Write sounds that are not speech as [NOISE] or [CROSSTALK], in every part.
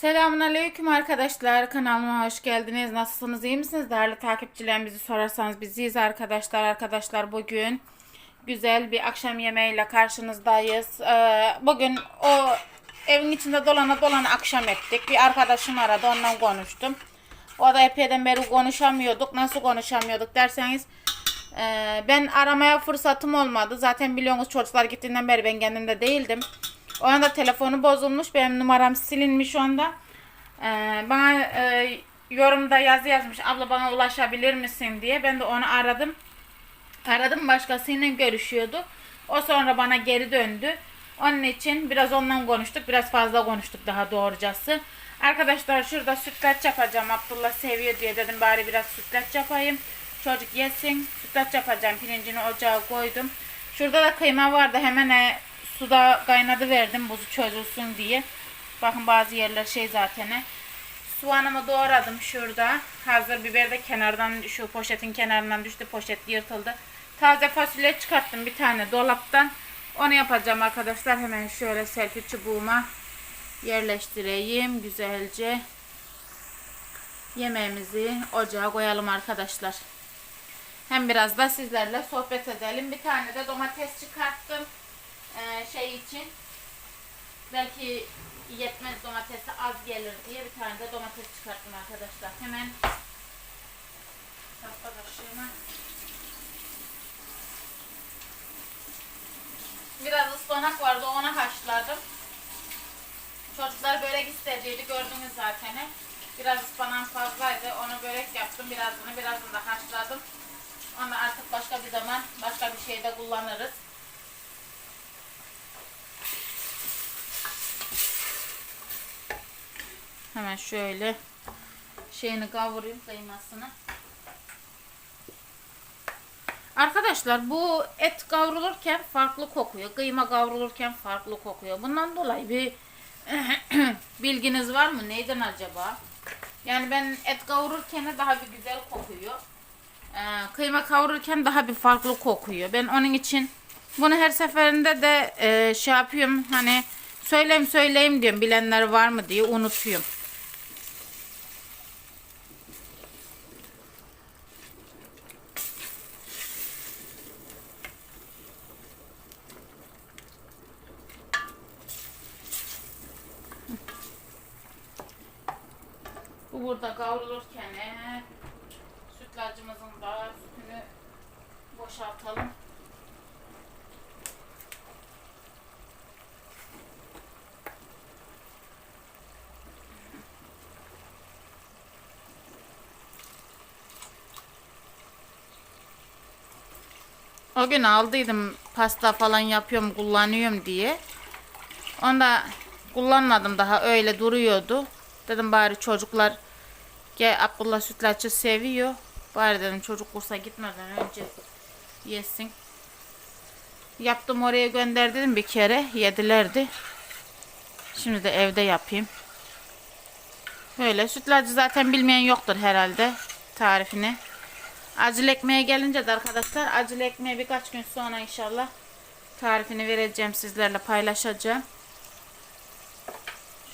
Selamun Aleyküm arkadaşlar. Kanalıma hoş geldiniz. Nasılsınız? iyi misiniz? Değerli takipçilerimizi sorarsanız biz iyiyiz arkadaşlar. Arkadaşlar bugün güzel bir akşam yemeğiyle karşınızdayız. Ee, bugün o evin içinde dolana dolana akşam ettik. Bir arkadaşım aradı ondan konuştum. O da epeyden beri konuşamıyorduk. Nasıl konuşamıyorduk derseniz e, ben aramaya fırsatım olmadı. Zaten biliyorsunuz çocuklar gittiğinden beri ben kendimde değildim. O anda telefonu bozulmuş. Benim numaram silinmiş onda. Ee, bana e, yorumda yazı yazmış. Abla bana ulaşabilir misin diye. Ben de onu aradım. Aradım başkasıyla görüşüyordu. O sonra bana geri döndü. Onun için biraz ondan konuştuk. Biraz fazla konuştuk daha doğrucası. Arkadaşlar şurada sütlaç yapacağım. Abdullah seviyor diye dedim bari biraz sütlaç yapayım. Çocuk yesin. Sütlaç yapacağım. Pirincini ocağa koydum. Şurada da kıyma vardı. Hemen e, suda kaynadı verdim buzu çözülsün diye. Bakın bazı yerler şey zaten. Soğanımı doğradım şurada. Hazır biber de kenardan şu poşetin kenarından düştü. Poşet yırtıldı. Taze fasulye çıkarttım bir tane dolaptan. Onu yapacağım arkadaşlar. Hemen şöyle selfie çubuğuma yerleştireyim güzelce. Yemeğimizi ocağa koyalım arkadaşlar. Hem biraz da sizlerle sohbet edelim. Bir tane de domates çıkarttım. İçin. Belki yetmez domatesi az gelir diye bir tane de domates çıkarttım arkadaşlar. Hemen tahta kaşığıma Biraz ıspanak vardı onu haşladım. Çocuklar börek istediydi gördünüz zaten. Biraz ıspanak fazlaydı. Onu börek yaptım. Birazını birazını da haşladım. Onu artık başka bir zaman başka bir şeyde kullanırız. Hemen şöyle şeyini kavurayım kıymasını. Arkadaşlar bu et kavrulurken farklı kokuyor. Kıyma kavrulurken farklı kokuyor. Bundan dolayı bir [COUGHS] bilginiz var mı? Neyden acaba? Yani ben et kavururken daha bir güzel kokuyor. Ee, kıyma kavururken daha bir farklı kokuyor. Ben onun için bunu her seferinde de e, şey yapıyorum. Hani söyleyeyim söyleyeyim diyorum. Bilenler var mı diye unutuyorum. Bu burada kavrulurken e, sütlacımızın da sütünü boşaltalım. O gün aldıydım pasta falan yapıyorum kullanıyorum diye. Onda kullanmadım daha öyle duruyordu. Dedim bari çocuklar Gel Abdullah sütlaçı seviyor. Bari dedim çocuk kursa gitmeden önce yesin. Yaptım oraya gönder dedim bir kere. Yedilerdi. Şimdi de evde yapayım. Böyle sütlacı zaten bilmeyen yoktur herhalde tarifini. Acılı ekmeğe gelince de arkadaşlar acılı ekmeğe birkaç gün sonra inşallah tarifini vereceğim sizlerle paylaşacağım.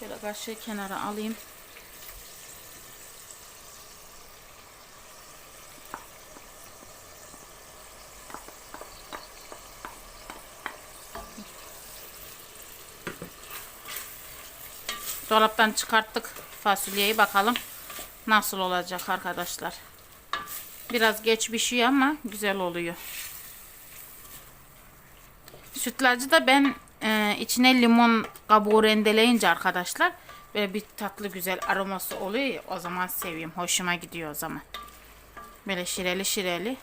Şöyle kaşığı kenara alayım. Dolaptan çıkarttık fasulyeyi bakalım nasıl olacak arkadaşlar. Biraz geç pişiyor ama güzel oluyor. Sütlacı da ben e, içine limon kabuğu rendeleyince arkadaşlar böyle bir tatlı güzel aroması oluyor ya, o zaman seviyorum. Hoşuma gidiyor o zaman. Böyle şireli şireli.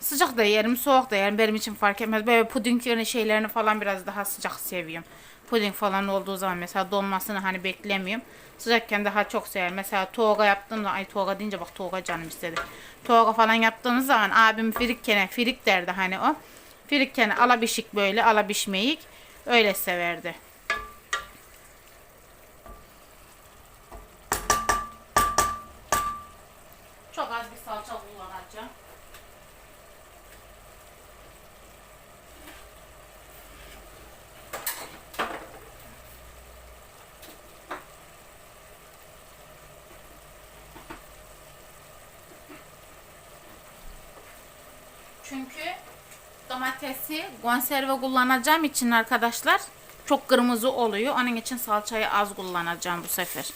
Sıcak da yerim, soğuk da yerim. Benim için fark etmez. Böyle puding şeylerini falan biraz daha sıcak seviyorum. Puding falan olduğu zaman mesela donmasını hani beklemiyorum. Sıcakken daha çok severim. Mesela toga yaptığımda, ay toga deyince bak toga canım istedi. Toga falan yaptığımız zaman abim firikkene, firik derdi hani o. Firikkene alabişik böyle, alabişmeyik. Öyle severdi. Çok az bir salça kullanacağım. Çünkü domatesi konserve kullanacağım için arkadaşlar çok kırmızı oluyor. Onun için salçayı az kullanacağım bu sefer.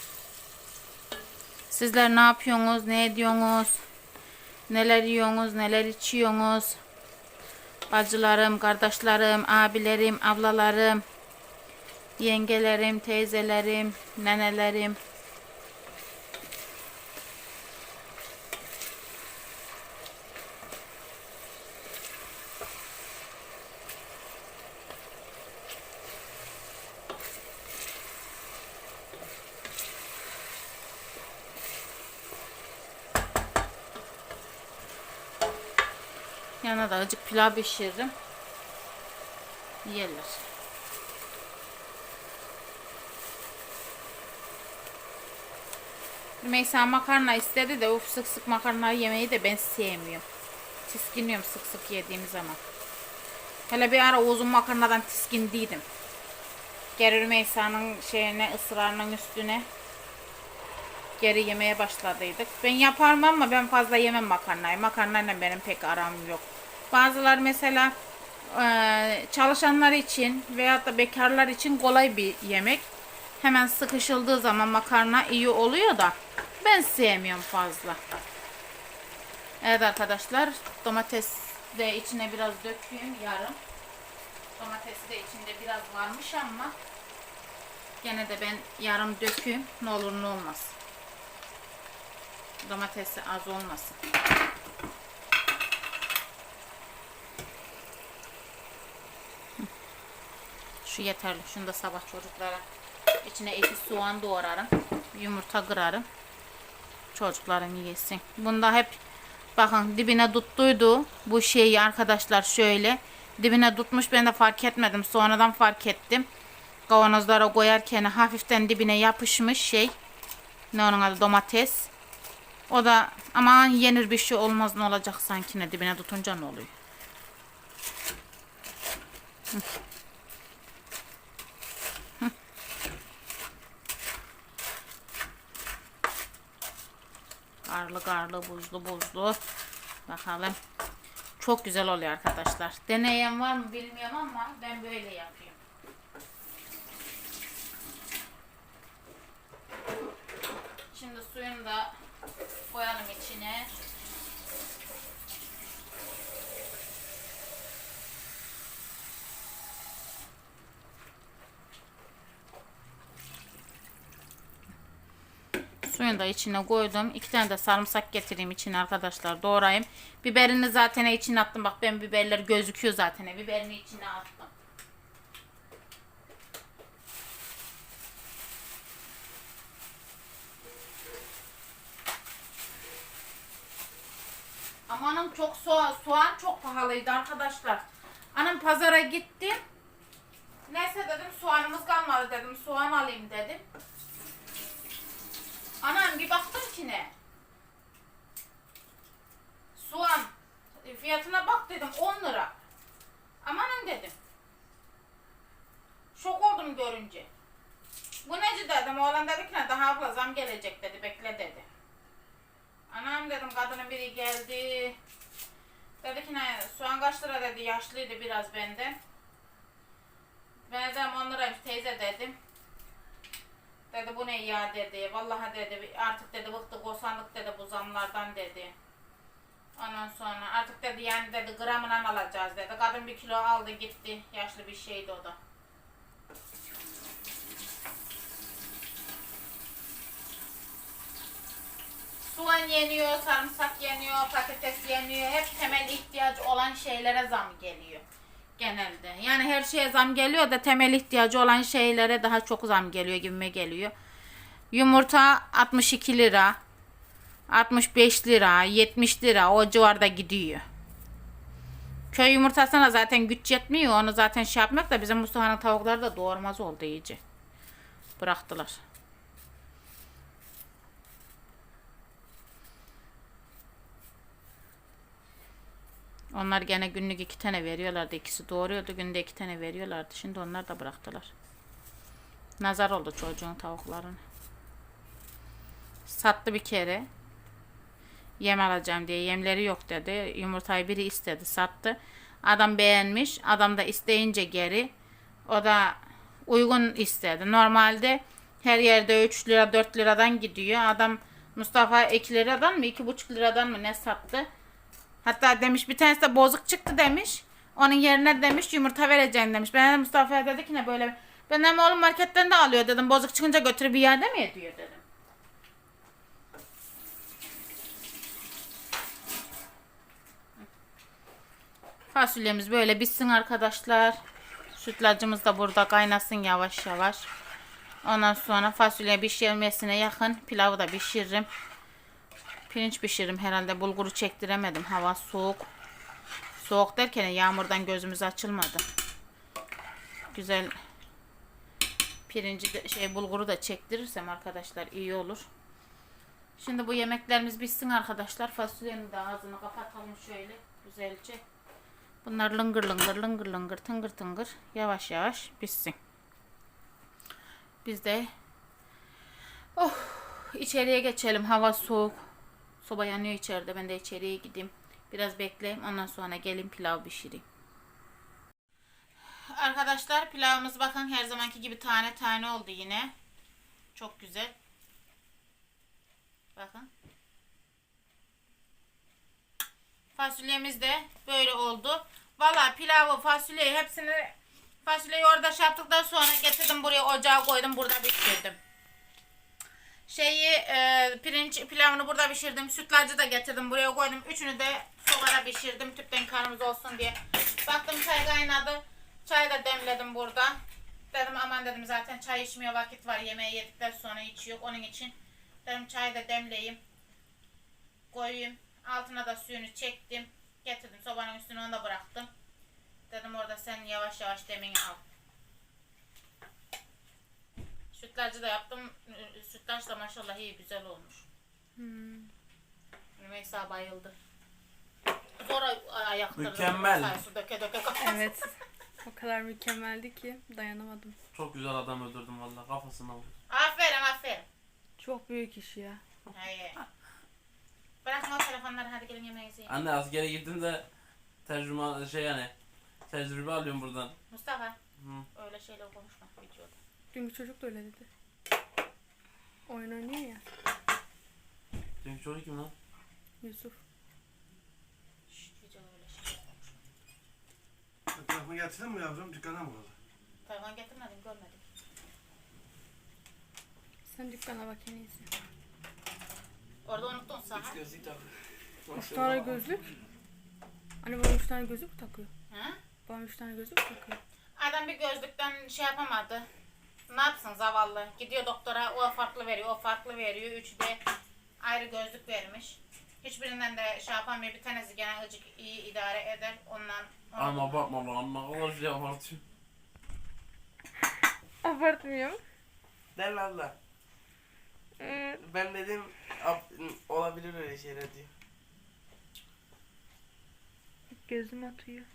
Sizler ne yapıyorsunuz? Ne ediyorsunuz? Neler yiyorsunuz? Neler içiyorsunuz? Bacılarım, kardeşlerim, abilerim, ablalarım, yengelerim, teyzelerim, nenelerim. Yanına da azıcık pilav pişiririm. Yerler. Rümeysa makarna istedi de of sık sık makarna yemeyi de ben sevmiyorum. Tiskiniyorum sık sık yediğim zaman. Hele bir ara uzun makarnadan tiskindiydim. Geri Rümeysa'nın şeyine ısrarının üstüne geri yemeye başladıydık. Ben yaparım ama ben fazla yemem makarnayı. Makarnayla benim pek aram yok. Bazılar mesela e, çalışanlar için veyahut da bekarlar için kolay bir yemek. Hemen sıkışıldığı zaman makarna iyi oluyor da ben sevmiyorum fazla. Evet arkadaşlar domates de içine biraz dökeyim yarım. Domatesi de içinde biraz varmış ama gene de ben yarım dökeyim ne olur ne olmaz. Domatesi az olmasın. Şu yeterli. Şunu da sabah çocuklara içine iki soğan doğrarım. Yumurta kırarım. Çocuklarım yesin. Bunda hep bakın dibine tuttuydu bu şeyi arkadaşlar şöyle. Dibine tutmuş ben de fark etmedim. Sonradan fark ettim. Kavanozlara koyarken hafiften dibine yapışmış şey. Ne onun adı domates. O da aman yenir bir şey olmaz ne olacak sanki ne dibine tutunca ne oluyor. Karlı karlı buzlu buzlu. Bakalım. Çok güzel oluyor arkadaşlar. Deneyen var mı bilmiyorum ama ben böyle yapıyorum. Şimdi suyunu da koyalım içine. Suyunu da içine koydum. İki tane de sarımsak getireyim içine arkadaşlar. Doğrayayım. Biberini zaten içine attım. Bak ben biberler gözüküyor zaten. Biberini içine attım. Ama anam çok soğan, soğan çok pahalıydı arkadaşlar. Anam pazara gitti. Neyse dedim soğanımız kalmadı dedim. Soğan alayım dedim. Anam bir baktım ki ne? Soğan fiyatına bak dedim 10 lira. Amanın dedim. Şok oldum görünce. Bu neci dedim. Oğlan dedi ki ne daha abla zam gelecek dedi. Bekle dedi. Anam dedim kadının biri geldi. Dedi ki ne soğan kaç lira dedi. Yaşlıydı biraz benden. Ben dedim 10 liraymış teyze dedim. Dedi bu ya dedi. Vallahi dedi artık dedi bıktık osandık dedi bu zamlardan dedi. Ondan sonra artık dedi yani dedi gramından alacağız dedi. Kadın bir kilo aldı gitti. Yaşlı bir şeydi o da. Soğan yeniyor, sarımsak yeniyor, patates yeniyor. Hep temel ihtiyacı olan şeylere zam geliyor genelde. Yani her şeye zam geliyor da temel ihtiyacı olan şeylere daha çok zam geliyor gibime geliyor. Yumurta 62 lira. 65 lira, 70 lira o civarda gidiyor. Köy yumurtasına zaten güç yetmiyor. Onu zaten şey yapmak da bizim Mustafa'nın tavukları da doğurmaz oldu iyice. Bıraktılar. Onlar gene günlük iki tane veriyorlardı. İkisi doğuruyordu. Günde iki tane veriyorlardı. Şimdi onlar da bıraktılar. Nazar oldu çocuğun tavuklarına. Sattı bir kere. Yem alacağım diye. Yemleri yok dedi. Yumurtayı biri istedi sattı. Adam beğenmiş. Adam da isteyince geri. O da uygun istedi. Normalde her yerde 3 lira 4 liradan gidiyor. Adam Mustafa 2 liradan mı 2,5 liradan mı ne sattı? Hatta demiş bir tanesi de bozuk çıktı demiş. Onun yerine demiş yumurta vereceğim demiş. Ben Mustafa'ya dedi ki ne böyle. Ben hem oğlum marketten de alıyor dedim. Bozuk çıkınca götürüp bir yerde mi ediyor dedim. Fasulyemiz böyle bitsin arkadaşlar. Sütlacımız da burada kaynasın yavaş yavaş. Ondan sonra fasulye pişirmesine yakın pilavı da pişiririm. Pirinç pişiririm herhalde. Bulguru çektiremedim. Hava soğuk. Soğuk derken yağmurdan gözümüz açılmadı. Güzel pirinci de, şey bulguru da çektirirsem arkadaşlar iyi olur. Şimdi bu yemeklerimiz bitsin arkadaşlar. Fasulyenin de ağzını kapatalım şöyle güzelce. Bunlar lıngır lıngır lıngır lıngır tıngır tıngır yavaş yavaş bitsin. Biz de oh, içeriye geçelim. Hava soğuk. Soba yanıyor içeride. Ben de içeriye gideyim. Biraz bekleyeyim. Ondan sonra gelin pilav pişireyim. Arkadaşlar pilavımız bakın her zamanki gibi tane tane oldu yine. Çok güzel. Bakın. Fasulyemiz de böyle oldu. Valla pilavı, fasulyeyi hepsini fasulyeyi orada şey yaptıktan sonra getirdim buraya ocağa koydum burada pişirdim. Şeyi e, pirinç pilavını burada pişirdim. Sütlacı da getirdim buraya koydum. Üçünü de sobada pişirdim. Tüpten karnımız olsun diye. Baktım çay kaynadı. Çay da demledim burada. Dedim aman dedim zaten çay içmiyor vakit var. Yemeği yedikten sonra içiyor. Onun için dedim çay da demleyeyim. Koyayım. Altına da suyunu çektim. Getirdim sobanın üstüne onu da bıraktım. Dedim orada sen yavaş yavaş demini al. Sütlacı da yaptım. Sütlaç da maşallah iyi güzel olmuş. Rümeysa bayıldı. Sonra ayaktırdım. Mükemmel. Say, Su döke döke. Evet. O kadar mükemmeldi ki dayanamadım. Çok güzel adam öldürdüm valla kafasına vurdum. Aferin aferin. Çok büyük iş ya. Hayır. Bırakma o telefonları hadi gelin yemeğinizi yiyin. Anne askere gittim de tercüman şey yani tecrübe alıyorum buradan. Mustafa Hı. öyle şeyler konuşma videoda. Dünkü çocuk da öyle dedi. Oyun oynuyor ya. Çünkü çocuk kim lan? Yusuf. Şşt videoda öyle şeyler konuşma. Telefonu getirdin mi yavrum? Dükkana mı kaldı? Telefon getirmedim görmedim. Sen dükkana bak en iyisi. Orada unuttun sana. gözlük Üç tane gözlük. Anne babam üç tane gözlük mü takıyor? Ha? Babam üç tane gözlük mü takıyor? Adam bir gözlükten şey yapamadı. Ne yapsın zavallı? Gidiyor doktora o farklı veriyor, o farklı veriyor. Üçü de ayrı gözlük vermiş. Hiçbirinden de şey yapamıyor. Bir tanesi gene azıcık iyi idare eder. Ondan Ama bakma lan ne kadar şey abartıyor. Abartmıyorum. Değil mi abla? Ben dedim olabilir öyle şeyler diyor. Gözüm atıyor.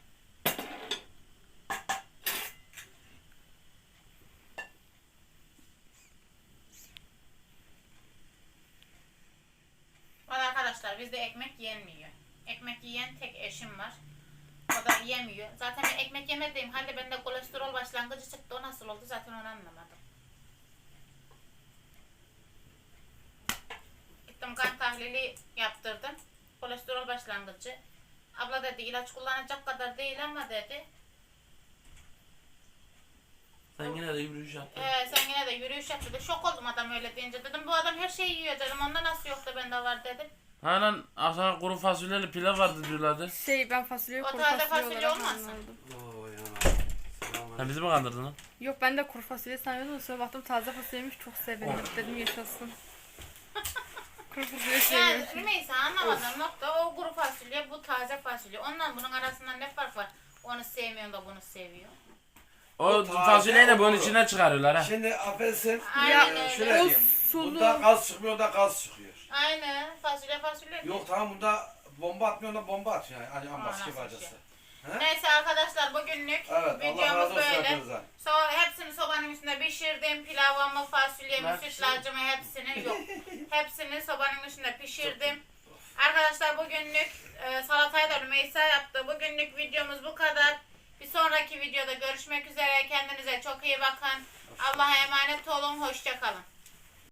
Valla arkadaşlar bizde ekmek yenmiyor. Ekmek yiyen tek eşim var. O da yemiyor. Zaten ben ekmek yemediğim halde bende kolesterol başlangıcı çıktı. O nasıl oldu zaten onu anlamadım. Gittim kan tahlili yaptırdım. Kolesterol başlangıcı. Abla dedi ilaç kullanacak kadar değil ama dedi. Sen yine de yürüyüş yaptın. Ee, sen yine de yürüyüş yap dedi. Şok oldum adam öyle deyince. Dedim bu adam her şeyi yiyor dedim. Onda nasıl yok da bende var dedim. Ha lan aşağı kuru fasulyeli pilav vardı diyorlardı. Şey ben fasulyeyi O kuru taze fasulye, fasulye olarak olmasın? anladım. Oo ya. Selam Ha bizi mi kandırdın lan? Yok ben de kuru fasulye sanıyordum. Sonra baktım taze fasulyeymiş çok sevindim. Dedim yaşasın. Kuru fasulye Yani seviyorum. Rümeysa anlamadığım nokta o kuru fasulye bu taze fasulye. Ondan bunun arasında ne fark var? Onu sevmiyor da bunu seviyor. O O taze, fasulyeyi de bunun o- içine çıkarıyorlar ha. Şimdi affedersin. Aynen öyle. şöyle O diyeyim. sulu. Bunda gaz çıkmıyor da gaz çıkıyor. Aynen fasulye fasulye. Yok tamam bunda bomba atmıyor da bomba atıyor. Yani hani Aa, nasıl acısı. şey? He? Neyse arkadaşlar bugünlük Evet videomuz böyle. So, hepsini sobanın üstünde pişirdim. Pilavımı, fasulyemi, sütlacımı hepsini yok. [LAUGHS] hepsini sobanın üstünde pişirdim. Arkadaşlar bugünlük e, salatayı da Rümeysa yaptı. Bugünlük videomuz bu kadar. Bir sonraki videoda görüşmek üzere. Kendinize çok iyi bakın. Allah'a emanet olun. Hoşçakalın.